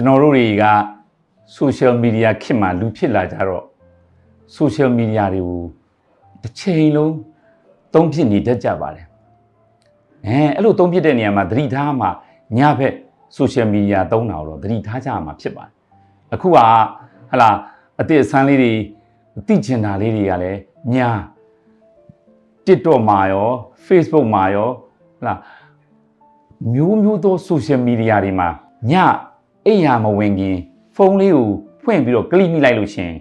ကျွန်တော်တို့တွေက social media ခေတ်မှာလူဖြစ်လာကြတော့ social media တွေကိုတစ်ချိန်လုံးသုံးဖြစ်နေတတ်ကြပါတယ်အဲအဲ့လိုသုံးဖြစ်တဲ့နေရာမှာသတိထားမှညဘက် social media သုံးတာတော့သတိထားကြရမှာဖြစ်ပါတယ်အခုကဟလာအသစ်အဆန်းလေးတွေသိချင်တာလေးတွေကလည်းညာ TikTok မှာရော Facebook မှာရောဟလာမျိုးမျိုးသော social media တွေမှာည အိမ်ရမဝင်ခင်ဖုန်းလေးကိုဖွင့်ပြီးတော့ကလိမိလိုက်လို့ရှရင်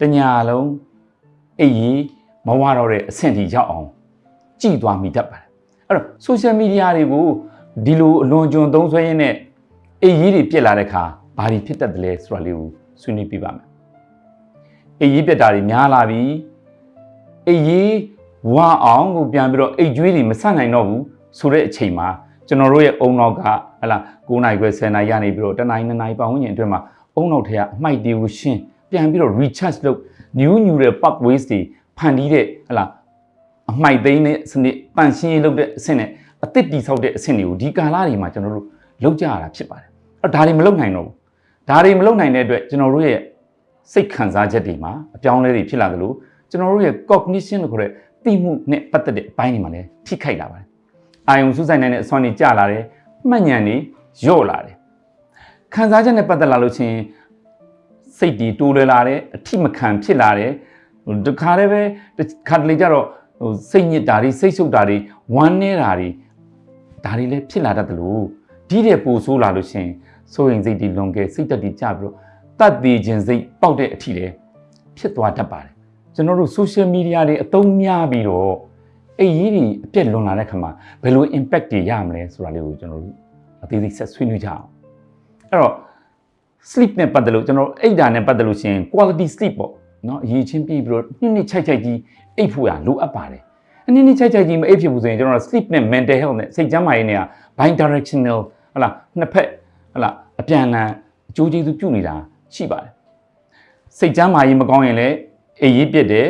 တညာလုံးအိမ်ကြီးမဝတော့တဲ့အဆင့်ထိရောက်အောင်ကြည်သွားမိတတ်ပါတယ်အဲ့တော့ social media တွေကိုဒီလိုအလွန်ကျွံသုံးဆွဲရင်းနဲ့အိမ်ကြီးတွေပြစ်လာတဲ့ခါဘာတွေဖြစ်တတ်တယ်လဲဆိုတာလေးကိုဆွေးနွေးပြပါမယ်အိမ်ကြီးပြက်တာတွေများလာပြီအိမ်ကြီးဝါအောင်ကိုပြန်ပြီးတော့အိတ်ကျွေးတွေမဆန့်နိုင်တော့ဘူးဆိုတဲ့အချိန်မှာ ကျွန်တော်တို့ရဲ့အုံနောက်ကဟလာ9နိုင်ခွဲ10နိုင်ရနေပြီးတော့တနိုင်2နိုင်ပတ်ဝန်းကျင်အတွင်းမှာအုံနောက်ထဲကအမှိုက်တွေကိုရှင်းပြန်ပြီးတော့ recharge လုပ် new neural pathways တွေဖန်တီးတဲ့ဟလာအမှိုက်သိမ်းတဲ့စနစ်ပန့်ရှင်းရေးလုပ်တဲ့အဆင့်နဲ့အသစ်တိဆောက်တဲ့အဆင့်တွေကိုဒီကာလတွေမှာကျွန်တော်တို့လုပ်ကြရတာဖြစ်ပါတယ်အဲ့တော့ဒါတွေမလုပ်နိုင်တော့ဘူးဒါတွေမလုပ်နိုင်တဲ့အတွက်ကျွန်တော်တို့ရဲ့စိတ်ခံစားချက်တွေမှာအပြောင်းအလဲတွေဖြစ်လာသလိုကျွန်တော်တို့ရဲ့ cognition လို့ခေါ်တဲ့သိမှုနဲ့ပတ်သက်တဲ့အပိုင်းတွေမှာလည်းထိခိုက်လာပါတယ် အာယုံစူးစိုက်နိုင်တဲ့အစွမ်းတွေကျလာတယ်မှတ်ဉာဏ်တွေညော့လာတယ်ခံစားချက်နဲ့ပတ်သက်လာလို့ချင်းစိတ်တွေတိုးလွယ်လာတယ်အထိမခံဖြစ်လာတယ်ဟိုတခါတည်းပဲတစ်ခါတလေကျတော့ဟိုစိတ်ညစ်တာတွေစိတ်ဆုပ်တာတွေဝမ်းနေတာတွေဒါတွေလည်းဖြစ်လာတတ်တယ်လို့ဒီတဲ့ပိုဆိုးလာလို့ချင်းစိုးရင်စိတ်တွေလွန်ကဲစိတ်တက်တွေကျပြီးတော့တတ်သေးခြင်းစိတ်ပေါက်တဲ့အထိလည်းဖြစ်သွားတတ်ပါတယ်ကျွန်တော်တို့ social media တွေအသုံးများပြီးတော့ အဲ့ရည်တွေအပြက်လွန်လာတဲ့ခါမှာဘယ်လို impact တွေရမလဲဆိုတာလေးကိုကျွန်တော်တို့အသေးစိတ်ဆက်ဆွေးနွေးကြအောင်အဲ့တော့ sleep နဲ့ပတ်သက်လို့ကျွန်တော်အိတ်တာနဲ့ပတ်သက်လို့ရှိရင် quality sleep ပေါ့နော်အရေးချင်းပြီးပြီးတော့နှစ်နှစ်ချိုက်ချိုက်ကြီးအိတ်ဖို့ရလိုအပ်ပါတယ်အနည်းနည်းချိုက်ချိုက်ကြီးမအိတ်ဖြစ်ဘူးဆိုရင်ကျွန်တော် sleep နဲ့ mental health နဲ့စိတ်ကျန်းမာရေးနဲ့ bi directional ဟလာနှစ်ဖက်ဟလာအပြန်အလှန်အကျိုးကျေးဇူးပြုနေတာရှိပါတယ်စိတ်ကျန်းမာရေးမကောင်းရင်လည်းအိပ်ရေးပြစ်တယ်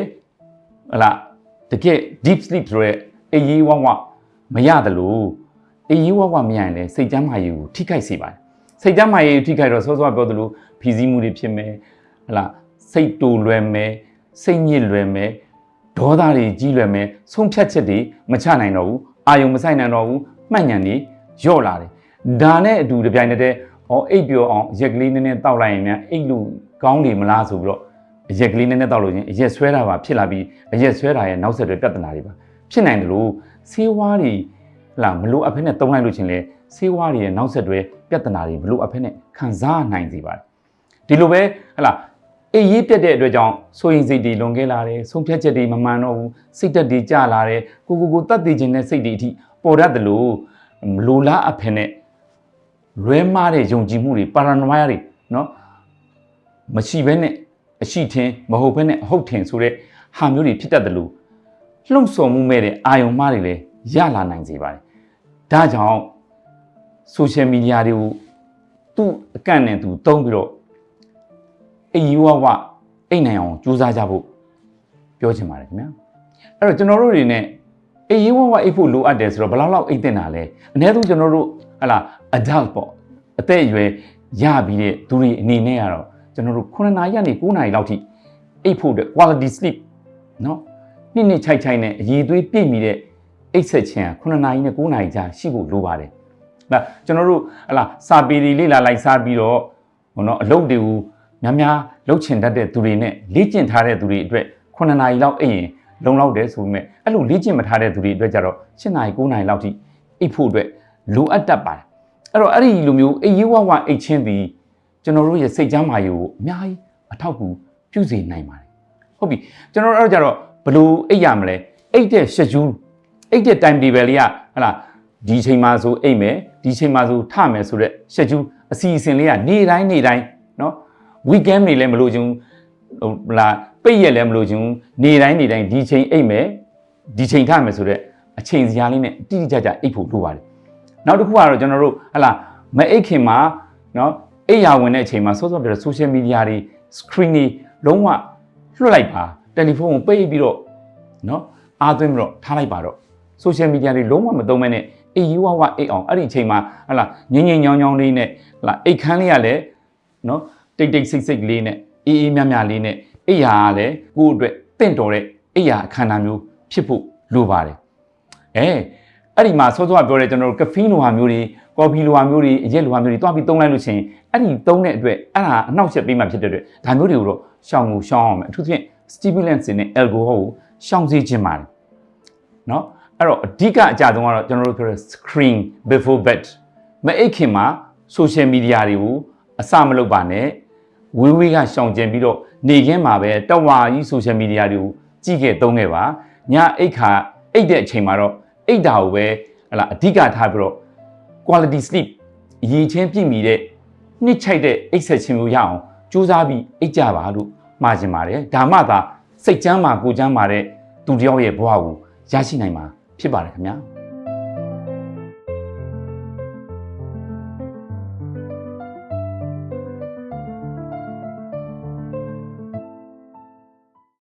ဟလာ တကယ် deep sleep ဆိုရဲအိပ်ရေးဝဝမရတယ်လို့အိပ်ရေးဝဝမရရင်လည်းစိတ်ကျန်းမာရေးကိုထိခိုက်စေပါတယ်စိတ်ကျန်းမာရေးကိုထိခိုက်တော့စောစောပြောသလိုဖြည့်ဆည်းမှုတွေဖြစ်မယ်ဟလာစိတ်တူလွယ်မယ်စိတ်ညစ်လွယ်မယ်ဒေါသတွေကြီးလွယ်မယ်ဆုံးဖြတ်ချက်တွေမချနိုင်တော့ဘူးအာယုံမဆိုင်နိုင်တော့ဘူးမှတ်ဉာဏ်တွေညော့လာတယ်ဒါနဲ့အတူတပြိုင်တည်းဟောအိပ်ပြောအောင်ရက်ကလေးနည်းနည်းတောက်လိုက်ရင်များအိပ်လို့ကောင်းတယ်မလားဆိုပြီးတော့ အရက်ကလေးနည်းနည်းတောက်လို့ချင်းအရက်ဆွဲတာပါဖြစ်လာပြီးအရက်ဆွဲတာရဲ့နောက်ဆက်တွဲပြဿနာတွေပါဖြစ်နိုင်တယ်လို့ဆေးဝါးတွေဟလာမလို့အဖက်နဲ့တုံးလိုက်လို့ချင်းလေဆေးဝါးတွေရဲ့နောက်ဆက်တွဲပြဿနာတွေမလို့အဖက်နဲ့ခံစားနိုင်စေပါတယ်ဒီလိုပဲဟလာအေးရေးပြတ်တဲ့အတွက်ကြောင့်ဆိုရင်စိတ်တွေလွန်ခဲ့လာတယ်ဆုံးဖြတ်ချက်တွေမမှန်တော့ဘူးစိတ်တက်တွေကျလာတယ်ကိုကိုကိုတတ်သိခြင်းနဲ့စိတ်တွေအထိပေါ်တတ်တယ်လို့မလိုလားအဖက်နဲ့လွဲမားတဲ့ယုံကြည်မှုတွေပါရနွားတွေနော်မရှိဘဲနဲ့ အရှိထင်မဟုတ်ဘဲနဲ့အဟုတ်ထင်ဆိုတဲ့ဟာမျိုးတွေဖြစ်တတ်တယ်လို့လှုပ်ဆော်မှုမဲ့တဲ့အာယုံမားတွေလည်းရလာနိုင်စေပါတယ်ဒါကြောင့် social media တွေကိုသူ့အကန့်နဲ့သူတုံးပြီးတော့အယူဝဝအိတ်နိုင်အောင်ကြိုးစားကြဖို့ပြောချင်ပါတယ်ခင်ဗျာအဲ့တော့ကျွန်တော်တို့တွေ ਨੇ အေးရေးဝဝအိတ်ဖို့လိုအပ်တယ်ဆိုတော့ဘယ်လောက်လောက်အိတ်တင်တာလဲအနည်းဆုံးကျွန်တော်တို့ဟလာ adult ပေါ့အသက်အရွယ်ရပြီးတဲ့သူတွေအနေနဲ့ကတော့ ကျွန်တော်တို့9နာရီကနေ9နာရီလောက်ထိအိတ်ဖို့အတွက် quality sleep เนาะနှစ်နှစ်ခြိုက်ခြိုက်နဲ့အည်သွေးပြည့်မီတဲ့အိတ်ဆက်ခြင်း9နာရီနဲ့9နာရီကြာရှိဖို့လိုပါတယ်ဒါကျွန်တော်တို့ဟလာစာပေတွေလေ့လာလိုက်စားပြီးတော့ဟိုနော်အလုပ်တွေကိုများများလုပ်ချင်တတ်တဲ့သူတွေနဲ့လေ့ကျင့်ထားတဲ့သူတွေအတွက်9နာရီလောက်အိပ်ရင်လုံလောက်တယ်ဆိုပေမဲ့အဲ့လိုလေ့ကျင့်မထားတဲ့သူတွေအတွက်ကြတော့7နာရီ9နာရီလောက်ထိအိပ်ဖို့အတွက်လိုအပ်တတ်ပါတယ်အဲ့တော့အဲ့ဒီလိုမျိုးအိပ်ရေးဝဝအိပ်ချင်းသည် ကျွန်တော်တို့ရဲ့စိတ်ချမ်းသာရေးကိုအများကြီးအထောက်အကူပြုစေနိုင်ပါတယ်ဟုတ်ပြီကျွန်တော်တို့အဲ့တော့ကြတော့ဘယ်လိုအိပ်ရမလဲအိပ်တဲ့ schedule အိပ်တဲ့ time table လေးကဟလာဒီချိန်မှာဆိုအိပ်မယ်ဒီချိန်မှာဆိုထမယ်ဆိုတော့ schedule အစီအစဉ်လေးကနေတိုင်းနေတိုင်းเนาะ weekend တွေလည်းမလို့ချင်းဟိုလာပိတ်ရက်လည်းမလို့ချင်းနေတိုင်းနေတိုင်းဒီချိန်အိပ်မယ်ဒီချိန်ထမယ်ဆိုတော့အချိန်စရာလေးနဲ့တိတိကျကျအိပ်ဖို့လိုပါတယ်နောက်တစ်ခုကတော့ကျွန်တော်တို့ဟလာမအိပ်ခင်မှာเนาะ အိယာဝင်တဲ့အချိန်မှာစောစောပြောတဲ့ social media တွေ screen တွေလုံးဝလွှတ်လိုက်ပါတယ်လီဖုန်းကိုပိတ်ပြီးတော့နော်အားသွင်းပြီးတော့ထားလိုက်ပါတော့ social media တွေလုံးဝမသုံးမဲနဲ့အေးရွားဝအိတ်အောင်အဲ့ဒီအချိန်မှာဟလာငင်းငင်းညောင်းညောင်းလေးနဲ့ဟလာအိတ်ခမ်းလေးကလည်းနော်တိတ်တိတ်ဆိတ်ဆိတ်လေးနဲ့အေးအေးမြမြလေးနဲ့အိယာကလည်းကိုယ့်အတွက်တင့်တော်တဲ့အိယာအခမ်းအနားမျိုးဖြစ်ဖို့လိုပါတယ်အဲ အဲ့ဒီမှာစောစောကပြောတဲ့ကျွန်တော်တို့ကဖီလိုဟာမျိုးတွေကော်ဖီလိုဟာမျိုးတွေအရက်လိုဟာမျိုးတွေတွားပြီးသုံးလိုက်လို့ရှိရင်အဲ့ဒီသုံးတဲ့အတွက်အဲ့ဒါအနှောက်အယှက်ပေးမှဖြစ်တဲ့အတွက်ဒါမျိုးတွေကိုတော့ရှောင်ကိုရှောင်အောင်မယ်အထူးသဖြင့် stimulants တွေနဲ့ alcohol ကိုရှောင်စေခြင်းပါတယ်เนาะအဲ့တော့အဓိကအကြဆုံးကတော့ကျွန်တော်တို့ပြောတဲ့ screen before bed မအိတ်ခင်မှာ social media တွေကိုအစမလုပ်ပါနဲ့ဝေးဝေးကရှောင်ကျင်ပြီးတော့နေခင်းမှာပဲတဝါကြီး social media တွေကိုကြည့်ခဲ့သုံးခဲ့ပါညအိတ်ခါအိတ်တဲ့အချိန်မှာတော့ အိတ်တာကိုပဲဟလာအဓိကထားပြီးတော့ quality sleep ရည်ချင်းပြည့်မီတဲ့နှစ်ချိုက်တဲ့အိတ်ဆက်ခြင်းမျိုးရအောင်ကြိုးစားပြီးအိတ်ကြပါလို့မှာချင်ပါတယ်ဒါမှသာစိတ်ချမ်းမာကိုယ်ချမ်းမာတဲ့သူတစ်ယောက်ရဲ့ဘဝကိုရရှိနိုင်မှာဖြစ်ပါတယ်ခင်ဗျာ